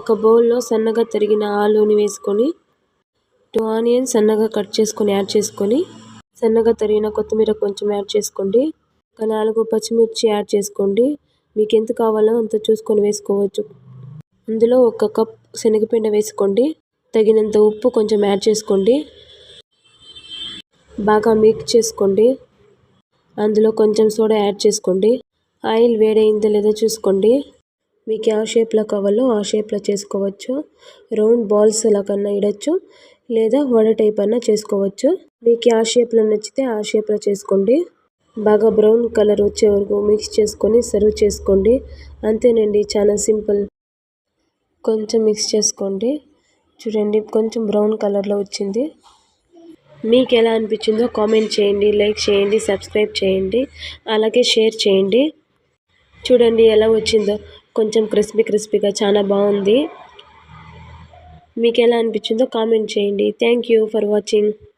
ఒక బౌల్లో సన్నగా తరిగిన ఆలూని వేసుకొని టూ ఆనియన్ సన్నగా కట్ చేసుకొని యాడ్ చేసుకొని సన్నగా తరిగిన కొత్తిమీర కొంచెం యాడ్ చేసుకోండి. ఒక నాలుగు పచ్చిమిర్చి యాడ్ చేసుకోండి. మీకు ఎంత కావాలో అంత చూసుకొని వేసుకోవచ్చు. అందులో ఒక కప్ శనగపిండి వేసుకోండి. తగినంత ఉప్పు కొంచెం యాడ్ చేసుకోండి. బాగా మిక్స్ చేసుకోండి. అందులో కొంచెం సోడా యాడ్ చేసుకోండి. ఆయిల్ వేడైందో లేదో చూసుకోండి. మీకు ఏ షేప్లో కావాలో ఆ షేప్లో చేసుకోవచ్చు. రౌండ్ బాల్స్ లాగన్నా కన్నా ఇడచ్చు. లేదా వడ టైప్ అన్నా చేసుకోవచ్చు. మీకు ఆ షేప్లో నచ్చితే ఆ షేప్లో చేసుకోండి. బాగా బ్రౌన్ కలర్ వచ్చే వరకు మిక్స్ చేసుకొని సర్వ్ చేసుకోండి. అంతేనండి చాలా సింపుల్ కొంచెం మిక్స్ చేసుకోండి. చూడండి కొంచెం బ్రౌన్ కలర్లో వచ్చింది. మీకు ఎలా అనిపించిందో కామెంట్ చేయండి లైక్ చేయండి సబ్స్క్రైబ్ చేయండి. అలాగే షేర్ చేయండి. చూడండి ఎలా వచ్చిందో. కొంచెం క్రిస్పీ క్రిస్పీగా చాలా బాగుంది. మీకు ఎలా అనిపించిందో కామెంట్ చేయండి. Thank you for watching